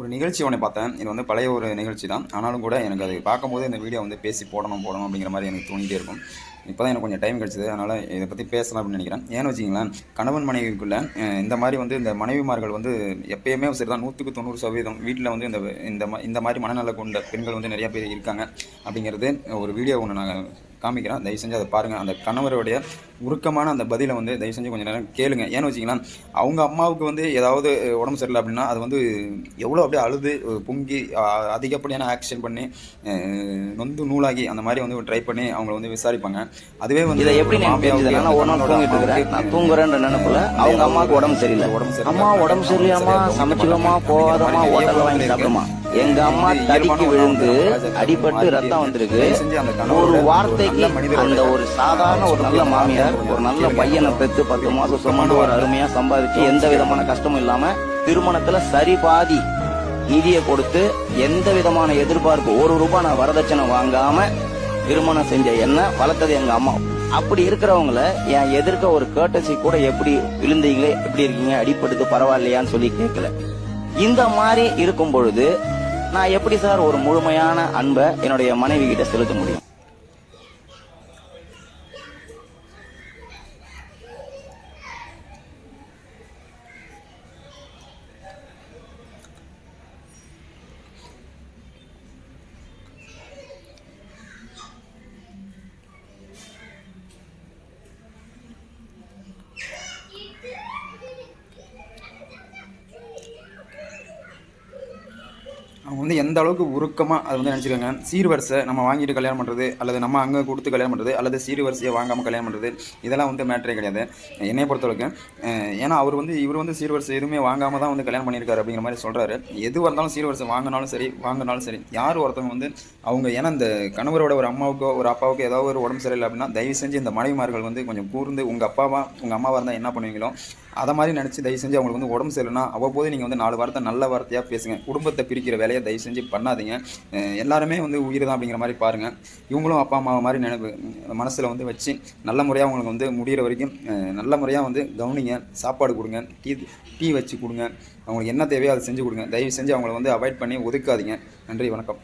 ஒரு நிகழ்ச்சி ஒன்று பார்த்தேன். இது வந்து பழைய ஒரு நிகழ்ச்சி தான். ஆனாலும் கூட எனக்கு அது பார்க்கும்போது இந்த வீடியோ வந்து பேசி போடணும் போடணும் அப்படிங்கிற மாதிரி எனக்கு தோணிகிட்டே இருக்கும். இப்போ தான் எனக்கு கொஞ்சம் டைம் கிடச்சிது. அதனால் இதை பற்றி பேசலாம் அப்படின்னு நினைக்கிறேன். ஏன்னு வச்சிங்களேன் கணவன் மனைவிக்குள்ளே இந்த மாதிரி வந்து இந்த மனைவிமார்கள் வந்து எப்பயுமே சரி தான் நூற்றுக்கு தொண்ணூறு சதவீதம் வீட்டில் வந்து இந்த இந்த இந்த மாதிரி மனநல கொண்ட பெண்கள் வந்து நிறையா பேர் இருக்காங்க அப்படிங்கிறது ஒரு வீடியோ ஒன்று நான் காமிக்கிறேன். தயவு செஞ்சு அதை பாருங்கள் அந்த கணவருடைய உருக்கமான அந்த பதிலை வந்து தயவு செஞ்சு கொஞ்சம் நேரம் கேளுங்க. ஏன்னு வச்சிங்களேன் அவங்க அம்மாவுக்கு வந்து ஏதாவது உடம்பு சரியில்லை அப்படின்னா அது வந்து எவ்வளோ அப்படியே அழுது பொங்கி அதிகப்படியான ஆக்ஷன் பண்ணி நொந்து நூலாகி அந்த மாதிரி வந்து ட்ரை பண்ணி அவங்கள வந்து விசாரிப்பாங்க. அதுவே வந்து இதை எப்படி நான் தூங்குறேன்ற நினைப்புல அவங்க அம்மாவுக்கு உடம்பு சரியில்லை. உடம்பு சரியில்லை. அம்மா உடம்பு சரியில்லாமா சமைச்சுக்கலாமா? போகாதமா ஹோட்டல்ல வாங்கி சாப்பிடுமா? எங்க அம்மா தடிக்கு விழுந்து அடிபட்டு ரத்தம் வந்திருக்கு. ஒரு வார்த்தைக்கு அந்த ஒரு சாதாரண ஒரு நல்ல மாமியார் ஒரு நல்ல பையனை பெத்து பத்து மாசம் சுமந்து ஒரு அருமையா சம்பாதிச்சு எந்த விதமான கஷ்டமும் இல்லாம திருமணத்துல சரி பாதி நிதியை கொடுத்து எந்த விதமான எதிர்பார்ப்பு ஒரு ரூபாய் நான் வரதட்சணை வாங்காம திருமணம் செஞ்ச என்ன வளர்த்தது எங்க அம்மா? அப்படி இருக்கிறவங்கள என் எதிர்க்க ஒரு கேட்டசி கூட எப்படி விழுந்தீங்க எப்படி இருக்கீங்க அடிப்படுது பரவாயில்லையான்னு சொல்லி கேட்கல. இந்த மாதிரி இருக்கும் பொழுது நான் எப்படி சார் ஒரு முழுமையான அன்பை என்னுடைய மனைவி கிட்ட செலுத்த முடியும்? அவங்க வந்து எந்த அளவுக்கு உருக்கமாக அதை வந்து நினச்சிக்கோங்க. சீர்வரிசை நம்ம வாங்கிட்டு கல்யாணம் பண்ணுறது அல்லது நம்ம அங்கே கொடுத்து கல்யாணம் பண்ணுறது அல்லது சீர்வரிசையை வாங்காமல் கல்யாணம் பண்ணுறது இதெல்லாம் வந்து மேட்ரே கிடையாது. என்னை பொறுத்தவரைக்கும் ஏன்னா அவர் வந்து இவர் வந்து சீர்வரிசை எதுவுமே வாங்காமல் தான் வந்து கல்யாணம் பண்ணியிருக்காரு அப்படிங்கிற மாதிரி சொல்கிறாரு எது வந்தாலும் சீர்வரிசை வாங்கினாலும் சரி வாங்கினாலும் சரி யார் ஒருத்தவங்க வந்து அவங்க ஏன்னா இந்த கணவரோட ஒரு அம்மாவுக்கோ ஒரு அப்பாவுக்கோ ஏதாவது ஒரு உடம்பு சரியில்லை அப்படின்னா தயவு செஞ்சு இந்த மனைவிமார்கள் வந்து கொஞ்சம் கூர்ந்து உங்கள் அப்பாவா உங்கள் அம்மாவாக இருந்தால் என்ன பண்ணுவீங்களோ அதை மாதிரி நினச்சி தயவு செஞ்சு அவங்களுக்கு வந்து உடம்பு சரியில்லைனா அவ்வப்போது நீங்கள் வந்து நாலு வார்த்தை நல்ல வார்த்தையாக பேசுங்க. குடும்பத்தை பிரிக்கிற வேலையை தயவு செஞ்சு பண்ணாதீங்க. எல்லாருமே வந்து உயிர் தான் அப்படிங்கிற மாதிரி பாருங்கள் இவங்களும் அப்பா அம்மா மாதிரி நினைப்பு மனசில் வந்து வச்சு நல்ல முறையாக அவங்களுக்கு வந்து முடிகிற வரைக்கும் நல்ல முறையாக வந்து கவனிங்க சாப்பாடு கொடுங்க டீ டீ வச்சு கொடுங்க. அவங்களுக்கு என்ன தேவையோ அதை செஞ்சு கொடுங்க. தயவு செஞ்சு அவங்கள வந்து அவாய்ட் பண்ணி ஒதுக்காதீங்க. நன்றி வணக்கம்.